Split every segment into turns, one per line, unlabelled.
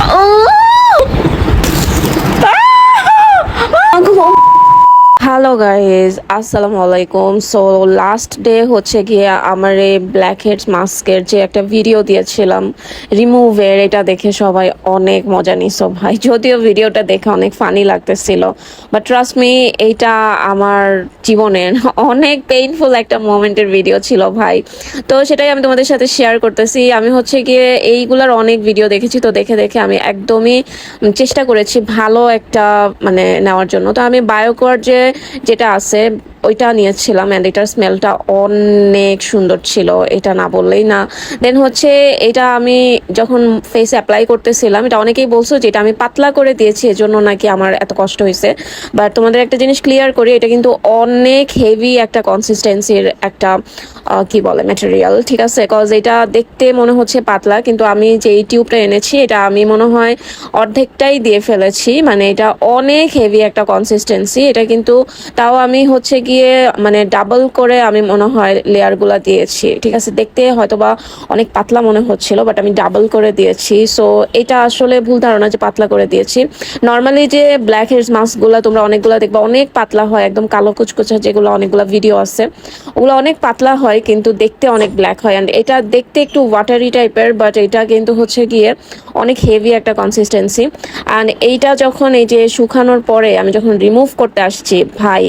Oh! Hello guys আসসালামু আলাইকুম so last day হচ্ছে গিয়ে আমার এই ব্ল্যাক হেডস মাস্কের যে একটা ভিডিও দিয়েছিলাম রিমুভের এটা দেখে সবাই অনেক মজা নিছো ভাই। যদিও ভিডিওটা দেখে অনেক ফানি লাগতেছিল বাট ট্রাস্ট মি এইটা আমার জীবনের অনেক পেইনফুল একটা মোমেন্টের ভিডিও ছিল ভাই। তো সেটাই আমি তোমাদের সাথে শেয়ার করতেছি। আমি হচ্ছে গিয়ে এইগুলার অনেক ভিডিও দেখেছি, তো দেখে দেখে আমি একদমই চেষ্টা করেছি ভালো একটা মানে নেওয়ার জন্য। তো আমি বায়োকোয়ার যে যেটা আছে ওইটা নিয়েছিলাম অ্যান্ড এটার স্মেলটা অনেক সুন্দর ছিল, এটা না বললেই না। দেন হচ্ছে এটা আমি যখন ফেসে অ্যাপ্লাই করতেছিলাম, এটা অনেকেই বলছো যে এটা আমি পাতলা করে দিয়েছি, এজন্য নাকি আমার এত কষ্ট হয়েছে বাট তোমাদের একটা জিনিস ক্লিয়ার করি, এটা কিন্তু অনেক হেভি একটা কনসিস্টেন্সির একটা কি বলে ম্যাটেরিয়াল ঠিক আছে? কজ এটা দেখতে মনে হচ্ছে পাতলা, কিন্তু আমি যে এই টিউবটা এনেছি, এটা আমি মনে হয় অর্ধেকটাই দিয়ে ফেলেছি। মানে এটা অনেক হেভি একটা কনসিস্টেন্সি এটা কিন্তু তাও আমি হচ্ছে গিয়ে মানে ডাবল করে আমি মনে হয় লেয়ারগুলো দিয়েছি। ঠিক আছে, দেখতে হয়তো বা অনেক পাতলা মনে হচ্ছিল বাট আমি ডাবল করে দিয়েছি। সো এটা আসলে ভুল ধারণা যে পাতলা করে দিয়েছি। নর্মালি যে ব্ল্যাক হেয়ার্স মাস্কগুলো তোমরা অনেকগুলো দেখবা, অনেক পাতলা হয়, একদম কালো কুচকুচা যেগুলো অনেকগুলো ভিডিও আছে। ওগুলো অনেক পাতলা হয়, কিন্তু দেখতে অনেক ব্ল্যাক হয়। অ্যান্ড এটা দেখতে একটু ওয়াটারি টাইপের বাট এটা কিন্তু হচ্ছে গিয়ে অনেক হেভি একটা কনসিস্টেন্সি অ্যান্ড এইটা যখন এই যে শুকানোর পরে আমি যখন রিমুভ করতে আসছি, ভাই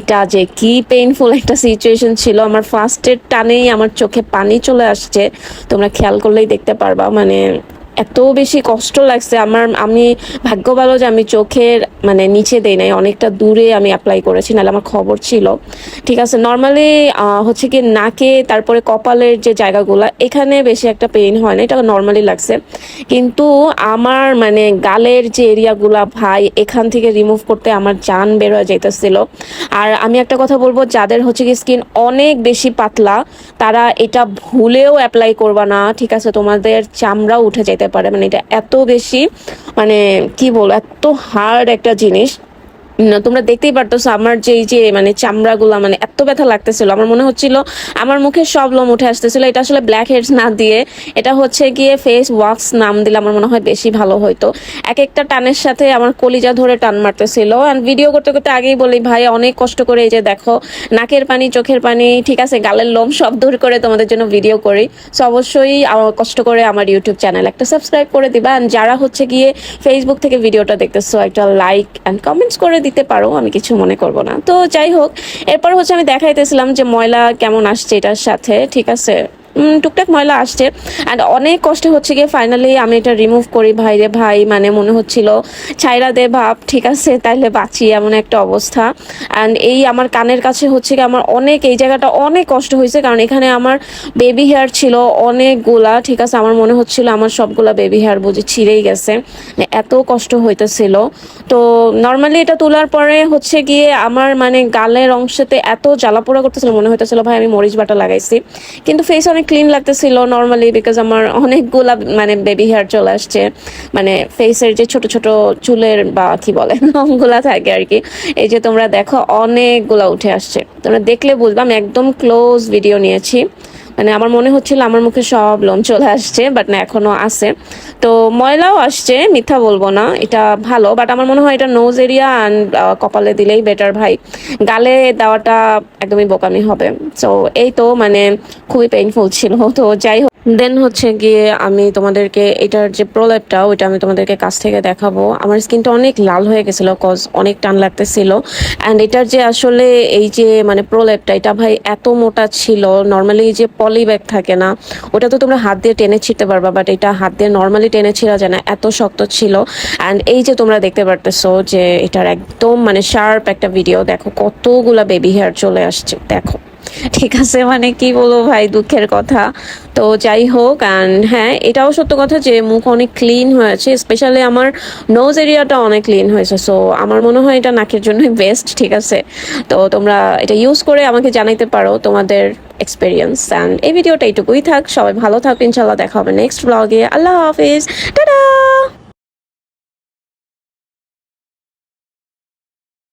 এইটা যে কি পেইনফুল একটা সিচুয়েশন ছিল, আমার ফার্স্টের টানেই আমার চোখে পানি চলে আসছে। তোমরা খেয়াল করলেই দেখতে পারবা মানে এত বেশি কষ্ট লাগছে। আমার, আমি ভাগ্য ভালো যে আমি চোখের মানে নিচে দেই নাই, অনেকটা দূরে আমি অ্যাপ্লাই করেছি, নাহলে আমার খবর ছিল। ঠিক আছে নর্মালি হচ্ছে কি নাকে, তারপরে কপালের যে জায়গাগুলো, এখানে বেশি একটা পেইন হয় না এটা নর্মালি লাগছে। কিন্তু আমার মানে গালের যে এরিয়াগুলা ভাই, এখান থেকে রিমুভ করতে আমার জান বের হয়ে যাইতেছিল। আর আমি একটা কথা বলব, যাদের হচ্ছে কি স্কিন অনেক বেশি পাতলা, তারা এটা ভুলেও অ্যাপ্লাই করবা না। ঠিক আছে, তোমাদের চামড়াও উঠে যেতে পারে। মানে এটা এত বেশি মানে কি বলব এত হার্ড একটা জিনিস। তোমরা দেখতেই পারতেছো আমার যে এই যে মানে চামড়াগুলা মানে এত ব্যথা লাগতেছিল। আমার মনে হচ্ছিল আমার মুখে সব লোম উঠে আসতেছিল। এটা আসলে ব্ল্যাক হেডস না দিয়ে, এটা হচ্ছে গিয়ে ফেস ওয়াক্স নাম দিলে আমার মনে হয় বেশি ভালো হইতো। এক একটা টানের সাথে আমার কলিজা ধরে টান মারতেছিল। অ্যান্ড ভিডিও করতে করতে আগেই বলি, ভাই, অনেক কষ্ট করে এই যে দেখো, নাকের পানি, চোখের পানি, ঠিক আছে, গালের লোম সব দূর করে তোমাদের জন্য ভিডিও করি। সো অবশ্যই কষ্ট করে আমার ইউটিউব চ্যানেল একটা সাবস্ক্রাইব করে দিবা। অ্যান্ড যারা হচ্ছে গিয়ে ফেসবুক থেকে ভিডিওটা দেখতেছো, একটা লাইক অ্যান্ড কমেন্টস করে দিতে পারো, আমি কিছু মনে করব না। তো যাই হোক, এরপর হচ্ছে আমি দেখাইতেছিলাম যে ময়লা কেমন আসছে এটার সাথে, ঠিক আছে? টুকটাক ময়লা আসছে। অ্যান্ড অনেক কষ্ট হচ্ছে গিয়ে ফাইনালি আমি এটা রিমুভ করি ভাই রে ভাই মানে মনে হচ্ছিল, ছাইরা দে ভাব ঠিক আছে, তাইলে বাঁচি, এমন একটা অবস্থা। অ্যান্ড এই আমার কানের কাছে হচ্ছে কি আমার অনেক, এই জায়গাটা অনেক কষ্ট হয়েছে, কারণ এখানে আমার বেবি হেয়ার ছিল অনেকগুলা, ঠিক আছে, আমার মনে হচ্ছিল আমার সবগুলা বেবি হেয়ার বুঝি ছিঁড়েই গেছে। মানে এত কষ্ট হইতেছিল। তো নর্মালি এটা তোলার পরে হচ্ছে গিয়ে আমার মানে গালের অংশেতে এত জ্বালা পোড়া করতেছিল, মনে হইতেছিল, ভাই, আমি মরিচ বাটা লাগাইছি। কিন্তু ফেস অনেক ক্লিন লাগতেছিল নর্মালি বিকজ আমার অনেকগুলা মানে বেবি হেয়ার চলে আসছে। মানে ফেসের যে ছোট ছোট চুলের বা কি বলে লোমগুলা থাকে আর কি। এই যে তোমরা দেখো, অনেকগুলা উঠে আসছে। তোমরা দেখলে বুঝবা, আমি একদম ক্লোজ ভিডিও নিয়েছি। মানে আমার মনে হচ্ছিল আমার মুখে সব লোম চলে আসছে বাট না, এখনও আছে। তো ময়লাও আসছে, মিথ্যা বলব না, এটা ভালো বাট আমার মনে হয় এটা নোজ এরিয়া অ্যান্ড কপালে দিলেই বেটার ভাই। গালে দেওয়াটা একদমই বোকামি হবে। সো এই তো মানে খুবই পেইনফুল ছিল। তো যাই হোক দেন হচ্ছে গিয়ে আমি তোমাদেরকে এটার যে প্রলেপটা, ওইটা আমি তোমাদেরকে কাছ থেকে দেখাবো। আমার স্কিনটা অনেক লাল হয়ে গেছিল কজ অনেক টান লাগতেছিল। অ্যান্ড এটার যে আসলে এই যে মানে প্রলেপটা, এটা ভাই এত মোটা ছিল নর্মালি যে পলি ব্যাগ থাকে না, ওটা তো তোমরা হাত দিয়ে টেনে ছিঁড়তে পারবা বাট এটা হাত দিয়ে নর্মালি টেনে ছিঁড়া যায় না, এত শক্ত ছিল। অ্যান্ড এই যে তোমরা দেখতে পারতেছো যে এটার একদম মানে শার্প একটা ভিডিও দেখো কতগুলা বেবি হেয়ার চলে আসছে, দেখো। ঠিক আছে মানে কি বলব ভাই, দুঃখের কথা। তো যাই হোক অ্যান্ড হ্যাঁ এটাও সত্য কথা যে মুখ অনেক ক্লিন হয়েছে স্পেশালি আমার নোজ এরিয়াটা অনেক ক্লিন হয়েছে। সো আমার মনে হয় এটা নাকের জন্যই বেস্ট ঠিক আছে? তো তোমরা এটা ইউজ করে আমাকে জানাইতে পারো তোমাদের এক্সপিরিয়েন্স অ্যান্ড এই ভিডিওটা এইটুকুই থাক, সবাই ভালো থাকো ইনশাল্লাহ দেখা হবে নেক্সট ব্লগে আল্লাহ হাফিজ, টাটা!